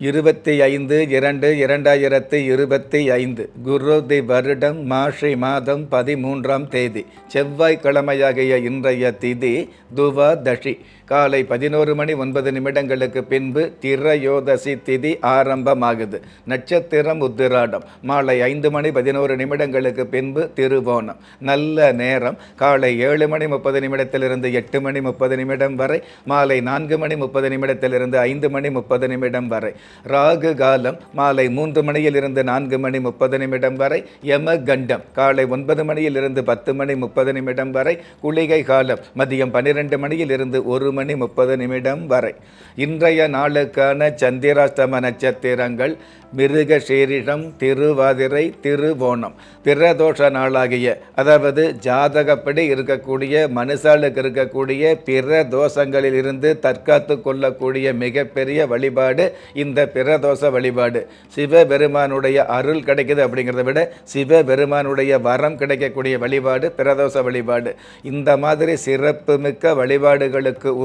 இருபத்தி ஐந்து இரண்டு இரண்டாயிரத்தி இருபத்தி ஐந்து குரு தி வருடம் மாஷி மாதம் பதிமூன்றாம் தேதி செவ்வாய்க்கிழமையாகிய இன்றைய திதி துவாதஷி காலை பதினோரு மணி ஒன்பது நிமிடங்களுக்கு பின்பு திரையோதசி திதி ஆரம்பமாகுது. நட்சத்திரம் உத்திராடம் மாலை ஐந்து மணி பதினோரு நிமிடங்களுக்கு பின்பு திருவோணம். நல்ல நேரம். காலை ஏழு மணி முப்பது நிமிடத்திலிருந்து எட்டு மணி முப்பது நிமிடம் வரை. மாலை நான்கு மணி முப்பது நிமிடத்திலிருந்து ஐந்து மணி முப்பது நிமிடம் வரை. ராகு காலம். மாலை மூன்று மணியிலிருந்து நான்கு மணி முப்பது நிமிடம் வரை. யம கண்டம் காலை ஒன்பது மணியிலிருந்து பத்து மணி முப்பது நிமிடம் வரை. குளிகை காலம். மதியம் பன்னிரெண்டு மணியிலிருந்து ஒரு மணி முப்பது நிமிடம் வரை. இன்றைய நாளுக்கான சந்திராஷ்டம நட்சத்திரங்கள் மிருக சீரிடம் திருவாதிரை திருவோணம் பிரதோஷ நாளாகிய அதாவது ஜாதகப்படி இருக்கக்கூடிய மனுஷாளுக்கு இருக்கக்கூடிய பிற தோஷங்களில் இருந்து தற்காத்து கொள்ளக்கூடிய மிகப்பெரிய வழிபாடு இந்த பிரதோஷ வழிபாடு. சிவபெருமானுடைய அருள் கிடைக்குது அப்படிங்கிறத விட சிவபெருமானுடைய வரம் கிடைக்கக்கூடிய வழிபாடு பிரதோஷ வழிபாடு. இந்த மாதிரி சிறப்பு மிக்க வழிபாடுகளுக்கு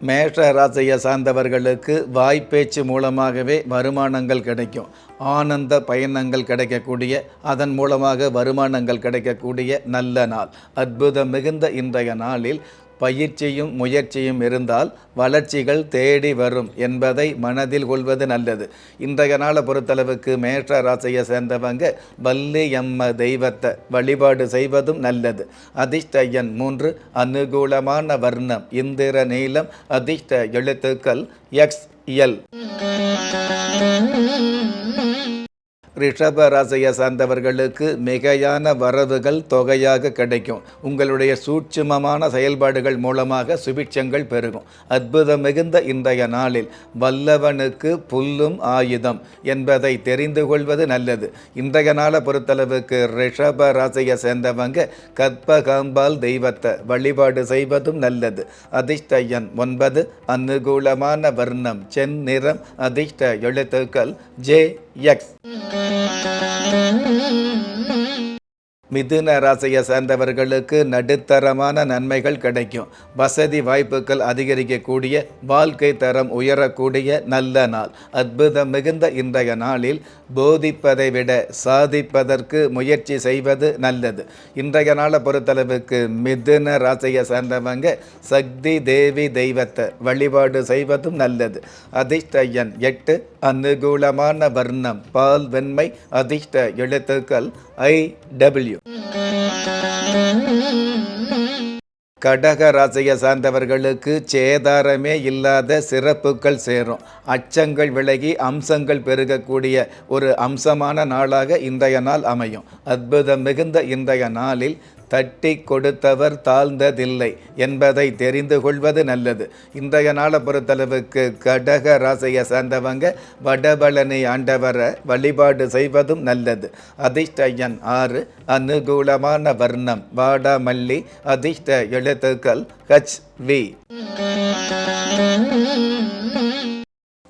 மேஷ ராசியை சார்ந்தவர்களுக்கு வாய்ப்பேச்சு மூலமாகவே வருமானங்கள் கிடைக்கும். ஆனந்த பயணங்கள் கிடைக்கக்கூடிய அதன் மூலமாக வருமானங்கள் கிடைக்கக்கூடிய நல்ல நாள். அற்புதம் மிகுந்த இன்றைய நாளில் பயிற்சியும் முயற்சியும் இருந்தால் வளர்ச்சிகள் தேடி வரும் என்பதை மனதில் கொள்வது நல்லது. இன்றைய நாளை பொறுத்தளவுக்கு மேஷ ராசியை சேர்ந்தவங்க வள்ளி எம்ம தெய்வத்தை வழிபாடு செய்வதும் நல்லது. அதிர்ஷ்ட எண் மூன்று அனுகூலமான வர்ணம் இந்திர நீளம் அதிர்ஷ்ட எழுத்துக்கள் எக்ஸ் எல். ரிஷப ராசியை சார்ந்தவர்களுக்கு மிகையான வரவுகள் தொகையாக கிடைக்கும். உங்களுடைய சூட்சுமமான செயல்பாடுகள் மூலமாக சுபிட்சங்கள் பெருகும். அற்புதம் மிகுந்த இன்றைய நாளில் வல்லவனுக்கு புல்லும் ஆயுதம் என்பதை தெரிந்து கொள்வது நல்லது. இன்றைய நாளை பொறுத்தளவுக்கு ரிஷப ராசியை சேர்ந்தவங்க கற்பகாம்பால் தெய்வத்தை வழிபாடு செய்வதும் நல்லது. அதிர்ஷ்டயன் ஒன்பது அனுகூலமான வர்ணம் செந்நிறம் அதிர்ஷ்ட எழுத்துக்கள் ஜே எக்ஸ் மிதுன ராசியை சேர்ந்தவர்களுக்கு நடுத்தரமான நன்மைகள் கிடைக்கும். வசதி வாய்ப்புகள் அதிகரிக்கக்கூடிய வாழ்க்கை தரம் உயரக்கூடிய நல்ல நாள். அற்புதம் மிகுந்த இன்றைய நாளில் போதிப்பதை விட சாதிப்பதற்கு முயற்சி செய்வது நல்லது. இன்றைய நாளை பொறுத்தளவுக்கு மிதுன ராசியை சேர்ந்தவங்க சக்தி தேவி தெய்வத்தை வழிபாடு செய்வதும் நல்லது. அதிர்ஷ்ட எண் எட்டு அனுகூலமான வர்ணம் பால் வெண்மை அதிர்ஷ்ட எழுத்துக்கள் ஐ டபிள்யூ. கடக ராசியை சார்ந்தவர்களுக்கு சேதாரமே இல்லாத சிறப்புகள் சேரும். அச்சங்கள் விலகி அம்சங்கள் பெருகக்கூடிய ஒரு அம்சமான நாளாக இன்றைய நாள் அமையும். அற்புதம் மிகுந்த இன்றைய நாளில் தட்டி கொடுத்தவர் தாழ்ந்ததில்லை என்பதை தெரிந்து கொள்வது நல்லது. இன்றைய நாளை பொறுத்தளவுக்கு கடக ராசியை சார்ந்தவங்க வடபழனி ஆண்டவரை வழிபாடு செய்வதும் நல்லது. அதிர்ஷ்டயன் ஆறு அனுகூலமான வர்ணம் வாடாமல்லி அதிர்ஷ்ட எழுத்துக்கள் ஹச் வி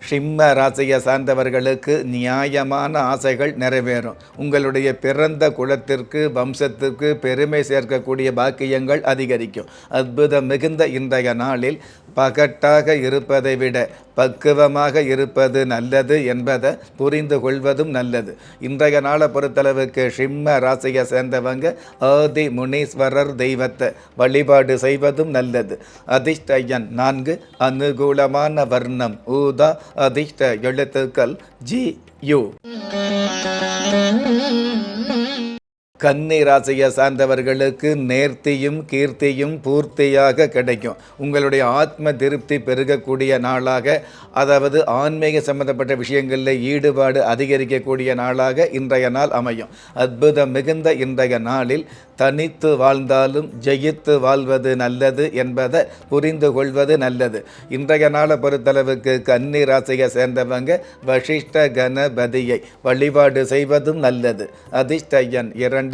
சிம்ம ராசியை சார்ந்தவர்களுக்கு நியாயமான ஆசைகள் நிறைவேறும். உங்களுடைய பிறந்த குலத்திற்கு வம்சத்திற்கு பெருமை சேர்க்கக்கூடிய பாக்கியங்கள் அதிகரிக்கும். அற்புதம் மிகுந்த இன்றைய நாளில் பகட்டாக இருப்பதை விட பக்குவமாக இருப்பது நல்லது என்பதை புரிந்து கொள்வதும் நல்லது. இன்றைய நாளை பொறுத்தளவுக்கு சிம்ம ராசியை சேர்ந்தவங்க ஆதி முனீஸ்வரர் தெய்வத்தை வழிபாடு செய்வதும் நல்லது. அதிர்ஷ்டயன் நான்கு அனுகூலமான வர்ணம். ஊதா அதிர்ஷ்ட எழுத்துக்கள் ஜி யு. கன்னி ராசியை சார்ந்தவர்களுக்கு நேர்த்தியும் கீர்த்தியும் பூர்த்தியாக கிடைக்கும். உங்களுடைய ஆத்ம திருப்தி பெருகக்கூடிய நாளாக அதாவது ஆன்மீக சம்பந்தப்பட்ட விஷயங்களில் ஈடுபாடு அதிகரிக்கக்கூடிய நாளாக இன்றைய நாள் அமையும். அற்புதம் மிகுந்த இன்றைய நாளில் தனித்து வாழ்ந்தாலும் ஜெயித்து வாழ்வது நல்லது என்பதை புரிந்து கொள்வது நல்லது. இன்றைய நாளை பொறுத்தளவுக்கு கன்னி ராசியை சேர்ந்தவங்க வசிஷ்ட கணபதியை வழிபாடு செய்வதும் நல்லது. அதிர்ஷ்ட எண் இரண்டு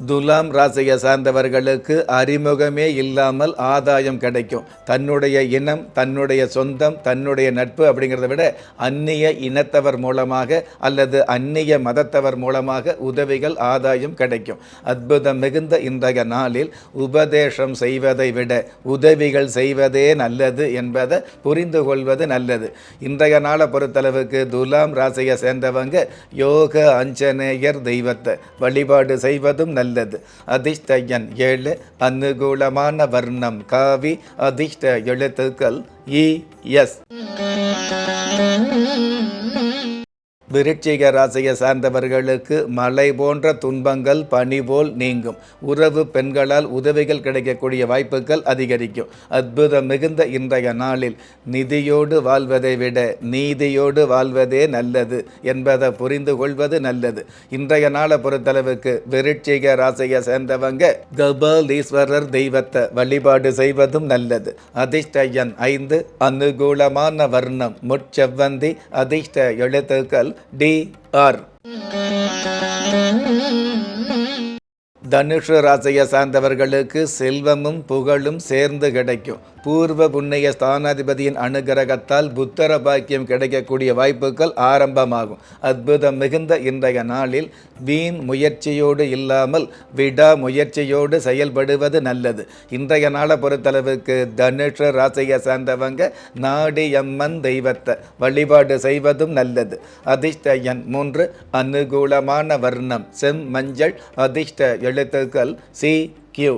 துலாம் ராசியை சார்ந்தவர்களுக்கு அறிமுகமே இல்லாமல் ஆதாயம் கிடைக்கும். தன்னுடைய இனம் தன்னுடைய சொந்தம் தன்னுடைய நட்பு அப்படிங்கிறத விட அந்நிய இனத்தவர் மூலமாக அல்லது அந்நிய மதத்தவர் மூலமாக உதவிகள் ஆதாயம் கிடைக்கும். அற்புதம் மிகுந்த இன்றைய நாளில் உபதேசம் செய்வதை விட உதவிகள் செய்வதே நல்லது என்பதை புரிந்து கொள்வது நல்லது. இன்றைய நாளை பொறுத்தளவுக்கு துலாம் ராசியை சேர்ந்தவங்க யோக அஞ்சனேயர் தெய்வத்தை வழிபாடு செய்வதும் நல்லது. அதிர்ஷ்ட எண் ஏழு அனுகூலமான வர்ணம் காவி அதிர்ஷ்ட எழுத்துக்கள் இ எஸ். விருட்சிக ராசியை சார்ந்தவர்களுக்கு மலை போன்ற துன்பங்கள் பனி போல் நீங்கும். உறவு பெண்களால் உதவிகள் கிடைக்கக்கூடிய வாய்ப்புகள் அதிகரிக்கும். அற்புதம் மிகுந்த இன்றைய நாளில் நிதியோடு வாழ்வதை விட நீதியோடு வாழ்வதே நல்லது என்பதை புரிந்து கொள்வது நல்லது. இன்றைய நாளை பொறுத்தளவுக்கு விருட்சிக ராசியை சேர்ந்தவங்க கபாலீஸ்வரர் தெய்வத்தை வழிபாடு செய்வதும் நல்லது. அதிர்ஷ்ட எண் ஐந்து அனுகூலமான வர்ணம் முட்செவ்வந்தி அதிர்ஷ்ட எழுத்துக்கள் they are. தனுஷு ராசியை சார்ந்தவர்களுக்கு செல்வமும் புகழும் சேர்ந்து கிடைக்கும். பூர்வ புண்ணிய ஸ்தானாதிபதியின் அனுகிரகத்தால் புத்தர பாக்கியம் கிடைக்கக்கூடிய வாய்ப்புகள் ஆரம்பமாகும். அற்புதம் மிகுந்த இன்றைய நாளில் வீண் முயற்சியோடு இல்லாமல் விடா முயற்சியோடு செயல்படுவது நல்லது. இன்றைய நாளை பொறுத்தளவுக்கு தனுஷ ராசியை சார்ந்தவங்க நாடியம்மன் தெய்வத்தை வழிபாடு செய்வதும் நல்லது. அதிர்ஷ்ட எண் மூன்று அனுகூலமான வர்ணம் செம் மஞ்சள் அதிர்ஷ்ட எழுத்துக்கள் சி கியூ.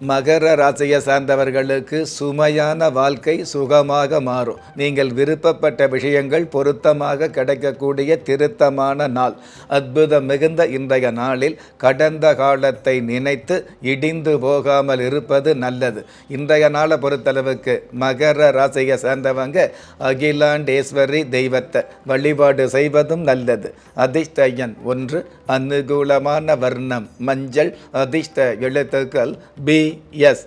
மகர ராசியை சார்ந்தவர்களுக்கு சுமையான வாழ்க்கை சுகமாக மாறும். நீங்கள் விருப்பப்பட்ட விஷயங்கள் பொருத்தமாக கிடைக்கக்கூடிய திருத்தமான நாள். அற்புதம் மிகுந்த இன்றைய நாளில் கடந்த காலத்தை நினைத்து இடிந்து போகாமல் இருப்பது நல்லது. இன்றைய நாளை பொறுத்தளவுக்கு மகர ராசியை சேர்ந்தவங்க அகிலாண்டேஸ்வரி தெய்வத்தை வழிபாடு செய்வதும் நல்லது. அதிர்ஷ்ட ஒன்று அனுகூலமான வர்ணம். மஞ்சள் அதிர்ஷ்ட எழுத்துக்கள் பி எஸ்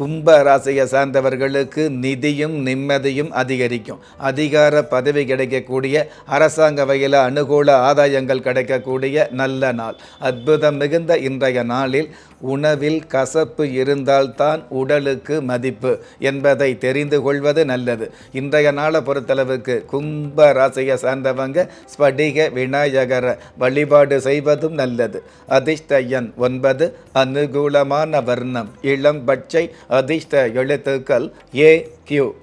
கும்ப ராசியை சார்ந்தவர்களுக்கு நிதியும் நிம்மதியும் அதிகரிக்கும். அதிகார பதவி கிடைக்கக்கூடிய அரசாங்க வகையில் அனுகூல ஆதாயங்கள் கிடைக்கக்கூடிய நல்ல நாள். அற்புதம் மிகுந்த இன்றைய நாளில் உணவில் கசப்பு இருந்தால்தான் உடலுக்கு மதிப்பு என்பதை தெரிந்து கொள்வது நல்லது. இன்றைய நாளை பொறுத்தளவுக்கு கும்ப ராசியை சார்ந்தவங்க ஸ்படிக விநாயகரை வழிபாடு செய்வதும் நல்லது. அதிர்ஷ்ட எண் ஒன்பது அனுகூலமான வர்ணம். இளம் பச்சை அதிர்ஷ்ட எழுத்துக்கள் ஏ கியூ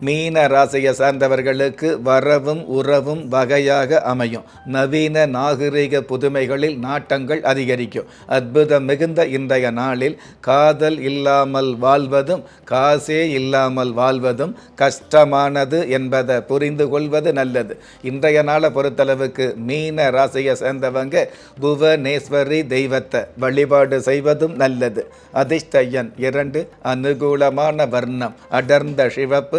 மீன ராசியை சார்ந்தவர்களுக்கு வரவும் உறவும் வகையாக அமையும். நவீன நாகரிக புதுமைகளில் நாட்டங்கள் அதிகரிக்கும். அற்புதம் மிகுந்த இன்றைய நாளில் காதல் இல்லாமல் வாழ்வதும் காசே இல்லாமல் வாழ்வதும் கஷ்டமானது என்பதை புரிந்து கொள்வது நல்லது. இன்றைய நாளை பொறுத்தளவுக்கு மீன ராசியை சேர்ந்தவங்க புவனேஸ்வரி தெய்வத்தை வழிபாடு செய்வதும் நல்லது. அதிர்ஷ்ட எண் இரண்டு அனுகூலமான வர்ணம் அடர்ந்த சிவப்பு